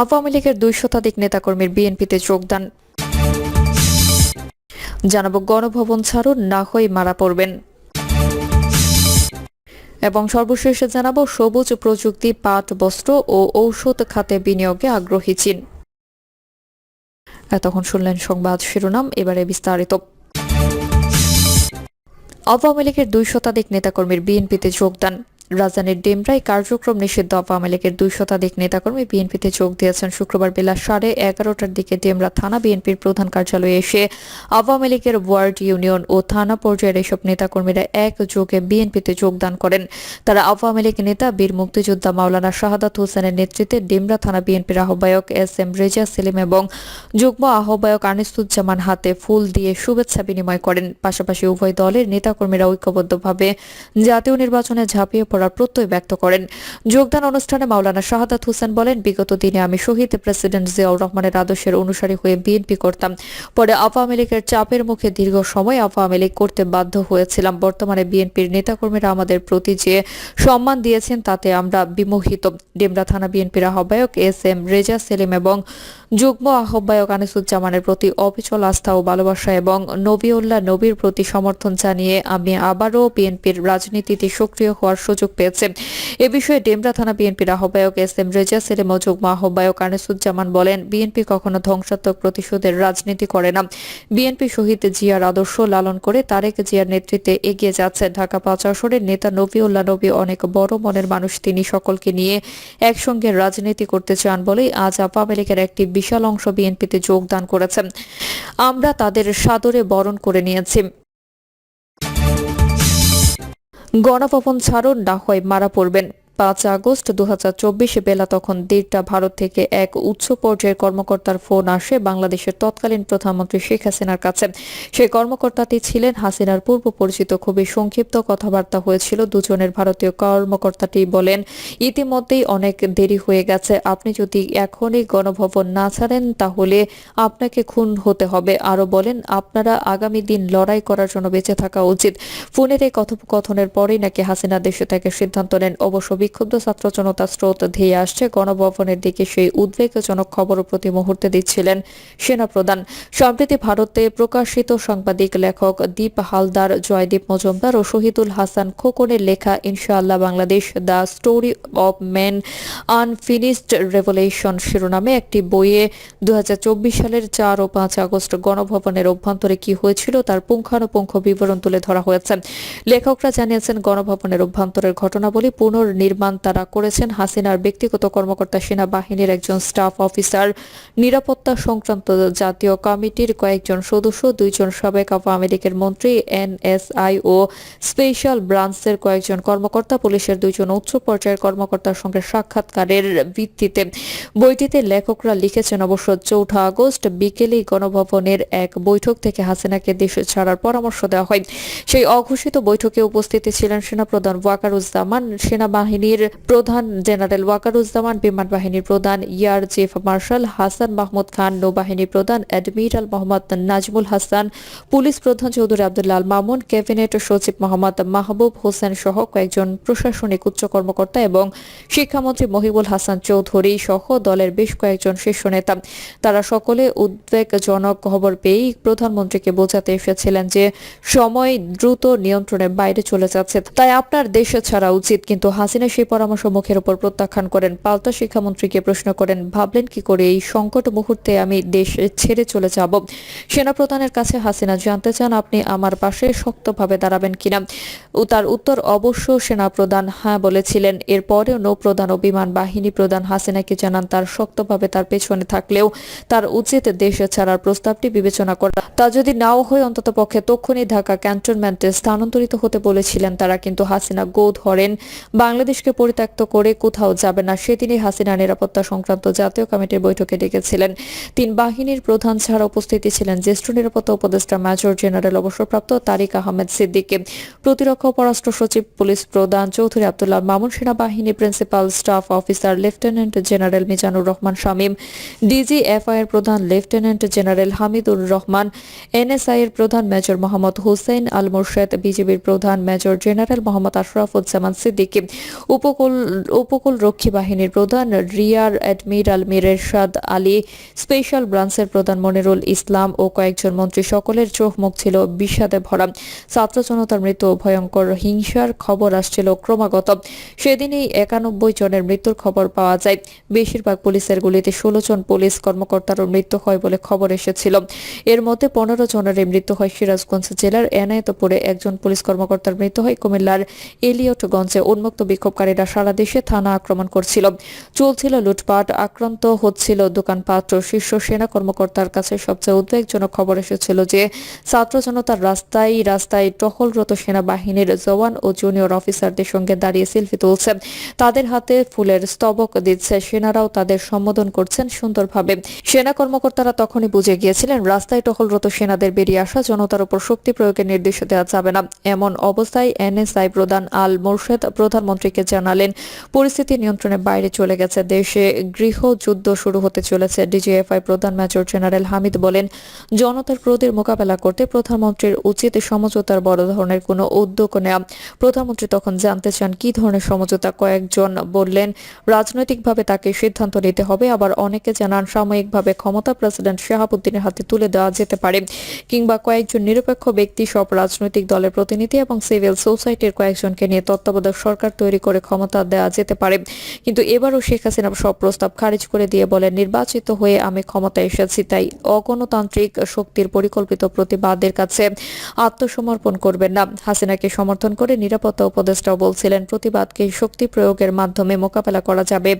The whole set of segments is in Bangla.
আওয়ামী লীগের দুই শতাধিক নেতাকর্মীর বিএনপিতে যোগদান। জানাব গণভবন ছাড়ুন না হয়ে মারা পড়বেন। এবং সর্বশেষে জানাব সবুজ প্রযুক্তি, পাট, বস্ত্র ও ঔষধ খাতে বিনিয়োগে আগ্রহী চীন। এতক্ষণ শুনলেন সংবাদ শিরোনাম, এবারে বিস্তারিত। আওয়ামী লীগের দুই শতাধিক নেতাকর্মীর বিএনপিতে যোগদান। রাজধানীর ডেমরায় কার্যক্রম নিষিদ্ধ। আওয়ামী লীগের দুই শতাধিক নেতাকর্মী বিএনপিতে যোগ দিয়েছেন শুক্রবার বেলা সাড়ে এগারোটার দিকে ডেমরা থানা বিএনপির প্রধান কার্যালয়ে এসে। আওয়ামী লীগের ওয়ার্ড ইউনিয়ন ও থানা পর্যায়ের এসব নেতাকর্মীরা একযোগে বিএনপিতে যোগদান করেন। তারা আওয়ামী লীগ নেতা বীর মুক্তিযোদ্ধা মাওলানা শাহাদাত হোসেনের নেতৃত্বে ডেমরা থানা বিএনপির আহ্বায়ক এস এম রেজা সেলিম এবং যুগ্ম আহ্বায়ক আনিসুজ্জামান হাতে ফুল দিয়ে শুভেচ্ছা বিনিময় করেন। পাশাপাশি উভয় দলের নেতাকর্মীরা ঐক্যবদ্ধভাবে জাতীয় নির্বাচনে ঝাঁপিয়ে পড়ার প্রত্যয় ব্যক্ত করেন। যোগদান অনুষ্ঠানে মাওলানা শাহাদাত হোসেন বলেন, বিগত দিনে আমি শহীদ প্রেসিডেন্ট জিয়াউর রহমানের আদর্শের অনুসারী হয়ে বিএনপি করতাম। পরে আওয়ামী লীগের চাপের মুখে দীর্ঘ সময় আওয়ামী লীগ করতে বাধ্য হয়েছিলাম। বর্তমানে বিএনপির নেতাকর্মীরা আমাদের প্রতি যে সম্মান দিয়েছেন, তাতে আমরা বিমোহিত। ডেমরা থানা বিএনপির আহ্বায়ক এস এম রেজা সেলিম এবং যুগ্ম আহ্বায়ক আনিসুজ্জামানের প্রতি অবিচল আস্থা ও ভালোবাসা এবং নবিউল্লাহ নবীর প্রতি সমর্থন জানিয়ে আমি আবারও বিএনপির রাজনীতিতে সক্রিয় হওয়ার সুযোগ পেয়েছে। এ বিষয়ে ডেমরা থানা বিএনপির আহ্বায়ক এস এম রেজা সেলিম ও যুগ্ম আহ্বায়ক আনিসুজ্জামান বলেন, বিএনপি কখনো ধ্বংসাত্মক প্রতিশোধের রাজনীতি করে না। বিএনপি শহীদ জিয়ার আদর্শ লালন করে তারেক জিয়ার নেতৃত্বে এগিয়ে যাচ্ছে। ঢাকা পাঁচ আসরের নেতা নবিউল্লাহ নবী অনেক বড় মনের মানুষ। তিনি সকলকে নিয়ে একসঙ্গে রাজনীতি করতে চান বলেই আজ আওয়ামী লীগের একটি বিশাল অংশ বিএনপিতে যোগদান করেছেন আমরা তাদের সাদরে বরণ করে নিয়েছি। গণভবন ছাড়ুন না হয় মারা পড়বেন। পাঁচ আগস্ট দু বেলা তখন দেড়টা ভারত থেকে এক উচ্চ পর্যায়ের কর্মকর্তার ফোন আসে বাংলাদেশের তৎকালীন প্রধানমন্ত্রী শেখ হাসিনার কাছে। সেই কর্মকর্তাটি ছিলেন হাসিনার পূর্ব পরিচিত খুবই সংক্ষিপ্ত কথাবার্তা হয়েছিল। দুজনের ভারতীয় কর্মকর্তাটি বলেন, ইতিমধ্যেই অনেক দেরি হয়ে গেছে। আপনি যদি এখনই গণভবন না ছাড়েন, তাহলে আপনাকে খুন হতে হবে। আরও বলেন, আপনারা আগামী দিন লড়াই করার জন্য বেঁচে থাকা উচিত। ফোনের এই কথোপকথনের পরেই নাকি হাসিনা দেশে থেকে সিদ্ধান্ত নেন। অবশ্য বিক্ষুব্ধ ছাত্র জনতা স্রোত ধেয়ে আসছে। গণভবনের দিকে সেই উদ্বেগজনক খবর প্রতি মুহূর্তে দিচ্ছিলেন সেনাপ্রধান। সম্প্রতি ভারতে প্রকাশিত সাংবাদিক লেখক দীপ হালদার, জয়দীপ মজুমদার ও শহীদুল হাসান খোকনের লেখা Inshallah Bangladesh, the story of men unfinished revolution শিরোনামে একটি বইয়ে দু হাজার চব্বিশ সালের চার ও পাঁচ আগস্ট গণভবনের অভ্যন্তরে কি হয়েছিল তার পুঙ্খানুপুঙ্খ বিবরণ তুলে ধরা হয়েছে। লেখকরা জানিয়েছেন, গণভবনের অভ্যন্তরের ঘটনাবলী পুনর্নির্মাণ তারা করেছেন। হাসিনার ব্যক্তিগত কর্মকর্তা সেনাবাহিনীর একজন স্টাফ অফিসার নিরাপত্তা সংক্রান্ত জাতীয় কমিটির কয়েকজন সদস্য, দুইজন সাবেক আওয়ামী লীগের মন্ত্রী, এনএসআই ও স্পেশাল ব্রাঞ্চের কয়েকজন কর্মকর্তা, পুলিশের দুইজন উচ্চ পর্যায়ের কর্মকর্তার সঙ্গে সাক্ষাৎকারের ভিত্তিতে। বইটিতে লেখকরা লিখেছেন, অবশ্য চৌঠা আগস্ট বিকেলেই গণভবনের এক বৈঠক থেকে হাসিনাকে দেশ ছাড়ার পরামর্শ দেওয়া হয়। সেই অঘোষিত বৈঠকে উপস্থিত ছিলেন সেনাপ্রধান ওয়াকারুজ্জামান। সেনাবাহিনীর প্রধান জেনারেল ওয়াকারুজ্জামান বিমান বাহিনীর প্রধান air chief marshal Hasan Mahmud Khan নৌবাহিনী প্রধান অ্যাডমিরাল মোহাম্মদ নাজমুল হাসান, পুলিশ প্রধান চৌধুরী আব্দুল্লাল মামুন, ক্যাবিনেট সচিব মোহাম্মদ মাহবুব হোসেন সহ কয়েকজন প্রশাসনিক উচ্চ কর্মকর্তা এবং শিক্ষামন্ত্রী মহিবুল হাসান চৌধুরী সহ দলের বেশ কয়েকজন শীর্ষ নেতা। তারা সকলে উদ্বেগজনক খবর পেয়েই প্রধানমন্ত্রীকে বোঝাতে এসেছিলেন যে সময় দ্রুত নিয়ন্ত্রণের বাইরে চলে যাচ্ছে। তাই আপনার দেশে ছাড়া উচিত, কিন্তু হাসিনা সেই পরামর্শ মুখের উপর প্রত্যাখ্যান করেন। পাল্টা শিক্ষামন্ত্রীকে প্রশ্ন করেন, ভাবলেন কি করে এই সংকট মুহূর্তে আমি দেশ ছেড়ে চলে যাব? সেনাপ্রধানের কাছে হাসিনা জানতে চান, আপনি আমার পাশে শক্তভাবে দাঁড়াবেন কিনা? তার উত্তর অবশ্য সেনাপ্রধান হ্যাঁ বলেছিলেন। এরপরেও নৌপ্রধান ও বিমান বাহিনী প্রধান হাসিনাকে জানান, তার শক্তভাবে তার পেছনে থাকলেও তার উচিত দেশ ছাড়ার প্রস্তাবটি বিবেচনা করা। তা যদি নাও হয়, অন্তত পক্ষে তক্ষুনি ঢাকা ক্যান্টনমেন্টে স্থানান্তরিত হতে বলেছিলেন তারা, কিন্তু হাসিনা গো ধরেন বাংলাদেশকে পরিত্যক্ত করে কোথাও যাবে না, সেদিনই হাসিনা নিরাপত্তা সংক্রান্ত জাতীয় কমিটির বৈঠকে ডেকেছিলেন। তিন বাহিনীর প্রধান ছাড়া উপস্থিতি ছিলেন জ্যেষ্ঠ নিরাপত্তা উপদেষ্টা মেজর জেনারেল অবসরপ্রাপ্ত তারিক আহমেদ সিদ্দিকী। প্রতিরক্ষা পররাষ্ট্র সচিব, পুলিশ প্রধান চৌধুরী আব্দুল্লাহ মামুন, সেনাবাহিনী principal staff officer lieutenant general Mizanur Rahman Shamim DGFI এর প্রধান lieutenant general Hamidur Rahman, NSI এর প্রধান মেজর মোহাম্মদ হুসেন আল মুর্শেদ বিজিবির প্রধান মেজর জেনারেল মোহাম্মদ আশরাফুজ্জামান সিদ্দিকী। উপকূল উপকূল রক্ষী বাহিনীর প্রধান rear admiral Mir Ershad Ali, special ব্রাঞ্চের প্রধান মনিরুল ইসলাম ও কয়েকজন মন্ত্রী সকলের চোখ মুখ ছিল বিষাদে ভরা। ছাত্র জনতার মৃত্যু ভয়ঙ্কর হিংসার খবর আসছিল ক্রমাগত। সেদিনই একানব্বই জনের মৃত্যুর খবর পাওয়া যায়। বেশিরভাগ পুলিশের গুলিতে ষোলো জন পুলিশ কর্মকর্তারও মৃত্যু হয় বলে খবর এসেছিল। এর মধ্যে পনেরো জনের মৃত্যু হয় সিরাজগঞ্জ জেলার এনায়েতপুরে। একজন পুলিশ কর্মকর্তার মৃত্যু হয় কুমিল্লার এলিয়টগঞ্জে। উন্মুক্ত বিক্ষোভকারীরা সারা দেশে থানা আক্রমণ করছিল। চলছিল লুটপাট, আক্রান্ত হচ্ছিল দোকানপাট শীর্ষ সেনা কর্মকর্তার কাছে সবচেয়ে উদ্বেগজনক খবর এসেছিল যে, ছাত্র জনতার রাস্তায় রাস্তায় টহলরত সেনাবাহিনীর জওয়ান ও জুনিয়র অফিসারদের সঙ্গে দাঁড়িয়ে সেলফি তুলছে। তাদের হাতে ফুলের স্তবক দিচ্ছে। সেনারাও তাদের সম্বোধন করছেন সুন্দরভাবে। সেনা কর্মকর্তারা তখনই বুঝে গিয়েছিলেন, রাস্তায় টহলরত সেনাদের বেরিয়ে আসা জনতার উপর শক্তি প্রয়োগের নির্দেশ দেওয়া যাবে না। এমন অবস্থায় এনএসআই প্রধান আল মোর্শেদ প্রধানমন্ত্রীকে জানালেন, পরিস্থিতি নিয়ন্ত্রণের বাইরে চলে গেছে দেশে। গৃহযুদ্ধ শুরু হতে চলেছে, ডিজিএফআই প্রধান মেজর জেনারেল হামিদ বলেন, জনতার ক্রোধের মোকাবেলা করতে প্রধানমন্ত্রীর উচিত সমঝোতার বড় ধরনের কোনো উদ্যোগ নেওয়া। প্রধানমন্ত্রী তখন জানতে চান, কি ধরনের সমঝোতা? কয়েকজন বললেন, রাজনৈতিকভাবে তাকে সিদ্ধান্ত নিতে হবে। আবার অনেকে জানান, সাময়িকভাবে ক্ষমতা প্রেসিডেন্ট শাহাবুদ্দিনের হাতে তুলে দেওয়া যেতে পারে। কিংবা কয়েকজন নিরপেক্ষ ব্যক্তি সব রাজনৈতিক দলের প্রতিনিধি এবং সিভিল সোসাইটির কয়েকজনকে নিয়ে তত্ত্বাবধায়ক সরকার তৈরি করে ক্ষমতা দেওয়া যেতে পারে। কিন্তু এবারও শেখ হাসিনা সব প্রস্তাব খারিজ করে দিয়ে বলেন, নির্বাচিত হয়ে আমি ক্ষমতায় এসেছি, তাই অগণতান্ত্রিক শক্তির পরিকল্পিত প্রতিবাদের কাছে আত্মসমর্পণ করবেন না। হাসিনাকে সমর্থন করে নিরাপত্তা উপদেষ্টাও বলছিলেন, প্রতিবাদকে শক্তি প্রয়োগের মাধ্যমে মোকাবেলা করা যাবে।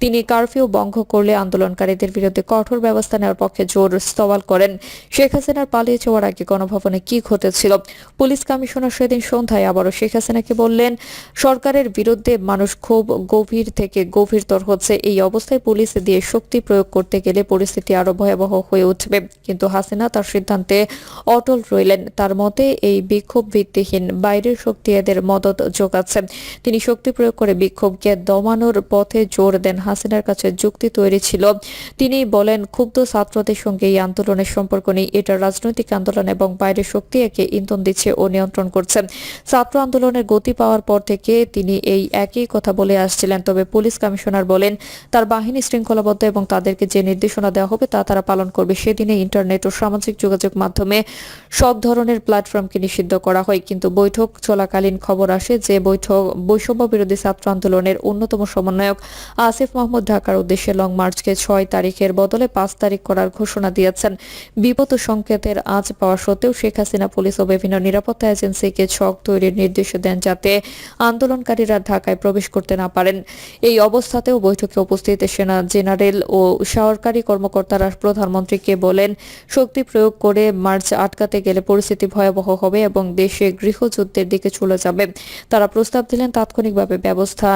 তিনি কারফিউ ভঙ্গ করলে আন্দোলনকারীদের বিরুদ্ধে কঠোর ব্যবস্থা নেওয়ার পক্ষে জোর সওয়াল করেন। শেখ হাসিনার পালিয়ে যাওয়ার আগে গণভবনে কি ঘটেছিল? পুলিশ কমিশনার সেদিন সন্ধ্যায় আবারও শেখ হাসিনাকে বললেন, সরকারের বিরুদ্ধে মানুষ খুব গভীর থেকে গভীরতর হচ্ছে। এই অবস্থায় পুলিশ দিয়ে শক্তি প্রয়োগ করতে গেলে পরিস্থিতি আরও ভয়াবহ হয়ে উঠবে। কিন্তু হাসিনা তার সিদ্ধান্তে অটল রইলেন। তার মতে, এই বিক্ষোভ ভিত্তিহীন, বাইরের শক্তি এদের মদত যোগাচ্ছে। তিনি শক্তি প্রয়োগ করে বিক্ষোভকে দমানোর পথে জোর দেন। হাসিনার কাছে যুক্তি তৈরি ছিল। তিনি বলেন, ক্ষুব্ধ ছাত্রদের সঙ্গে এই আন্দোলনের সম্পর্ক নেই। এটা রাজনৈতিক আন্দোলন এবং বাইরের শক্তি একে ইন্ধন দিচ্ছে ও নিয়ন্ত্রণ করছে। ছাত্র আন্দোলনের গতি পাওয়ার পর থেকে তিনি এই একই কথা বলে আসছিলেন। তবে পুলিশ কমিশনার বলেন, তার বাহিনী শৃঙ্খলাবদ্ধ এবং তাদেরকে যে নির্দেশনা দেওয়া হবে তা তারা পালন করবে। সেদিনে ইন্টারনেট ও সামাজিক যোগাযোগ মাধ্যমে সব ধরনের প্ল্যাটফর্মকে নিষিদ্ধ করা হয়। কিন্তু বৈঠক চলাকালীন খবর আসে যে বৈঠক বৈষম্য বিরোধী ছাত্র আন্দোলনের অন্যতম সমন্বয়ক আসিফ মাহমুদ ঢাকার উদ্দেশ্যে লং মার্চকে ছয় তারিখের বদলে পাঁচ তারিখ করার ঘোষণা দিয়েছেন। বিপদ সংকেতের আজ পাওয়া সত্ত্বেও শেখ হাসিনা পুলিশ ও বিভিন্ন নিরাপত্তা এজেন্সিকে ছক তৈরির নির্দেশ দেন যাতে আন্দোলনকারীরা ঢাকায় প্রবেশ করতে না পারেন। এই অবস্থাতেও বৈঠকে উপস্থিত সেনা জেনারেল ও সরকারি কর্মকর্তারা প্রধানমন্ত্রীকে বলেন, শক্তি প্রয়োগ করে মার্চ আটকাতে গেলে পরিস্থিতি ভয়াবহ হবে এবং দেশে গৃহযুদ্ধের দিকে চলে যাবে। তারা প্রস্তাব দিলেন তাৎক্ষণিকভাবে ব্যবস্থা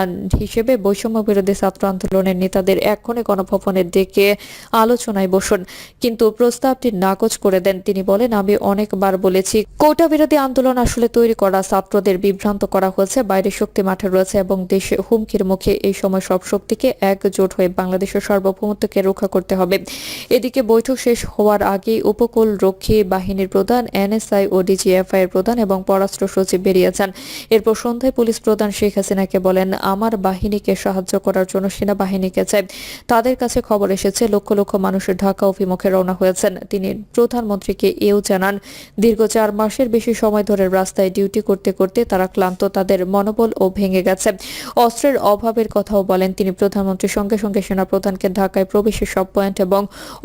হিসেবে বৈষম্য বিরোধী ছাত্র আন্দোলনের নেতাদের এক্ষণে গণভবনের দিকে আলোচনায় বসুন। কিন্তু প্রস্তাবটি নাকচ করে দেন। তিনি বলেন, আমি অনেকবার বলেছি, কোটা বিরোধী আন্দোলন আসলে তৈরি করা ছাত্রদের বিভ্রান্ত করা হয়েছে বাইরে শক্তি মাঠে রয়েছে। এবং দেশে হুমকির মুখে এই সময় সব শক্তিকে একজোট হয়ে বাংলাদেশের সার্বভৌমত্বকে রক্ষা করতে হবে। এদিকে বৈঠক শেষ হওয়ার আগেই উপকূল রক্ষী বাহিনীর প্রধান, এনএসআই ও ডিজিএফআই এর প্রধান এবং পররাষ্ট্র সচিব বেরিয়ে যান এরপর সন্ধ্যায় পুলিশ প্রধান শেখ হাসিনাকে বলেন, আমার বাহিনীকে সাহায্য করার জন্য সেনাবাহিনীকে চাই তাদের কাছে খবর এসেছে, লক্ষ লক্ষ মানুষের ঢাকা অভিমুখে রওনা হয়েছেন। তিনি প্রধানমন্ত্রীকে এও জানান, দীর্ঘ চার মাসের বেশি সময় ধরে রাস্তায় ডিউটি করতে করতে তারা ক্লান্ত, তাদের মনোবল ও ভেঙে গেছে। অস্ত্রের অভাবের কথাও বলেন তিনি। প্রধানমন্ত্রীর সঙ্গে সঙ্গে সেনাপ্রধানকে ঢাকায় প্রবেশের সব পয়েন্ট এবং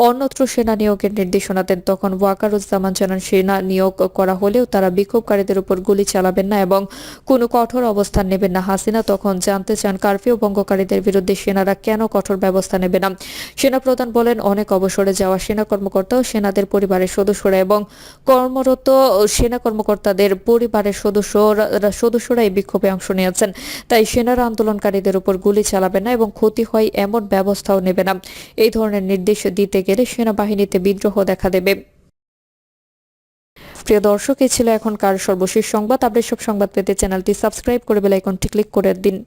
অন্যত্র সেনা নিয়োগের নির্দেশনা দেন। তখন ওয়াকারুজ্জামান জানান, সেনা নিয়োগ করা হলেও তারা বিক্ষোভকারীদের উপর গুলি চালাবেন না এবং কোনো কঠোর অবস্থান নেবেন না। হাসিনা তখন জানতে চান, কারফিউ ভঙ্গকারীদের বিরুদ্ধে সেনারা কেন কঠোর ব্যবস্থা নেবে না? সেনাপ্রধান বলেন, অনেক অবসরে যাওয়া সেনা কর্মকর্তা ও সেনাদের পরিবারের সদস্যরা এবং কর্মরত সেনা কর্মকর্তাদের পরিবারের সদস্যরা সদস্যরা এই বিক্ষোভে অংশ নিয়েছেন। তাই সেনারা আন্দোলনকারীদের উপর গুলি চালাবে না এবং ক্ষতি হয় এমন ব্যবস্থাও নেবে না। এই ধরনের নির্দেশ দিতে গেলে সেনাবাহিনীতে বিদ্রোহ দেখা দেবে। প্রিয় দর্শক এই ছিল এখনকার সর্বশেষ সংবাদ। আপনি সব সংবাদ পেতে চ্যানেলটি সাবস্ক্রাইব করে বেলাইকনটি ক্লিক করে দিন।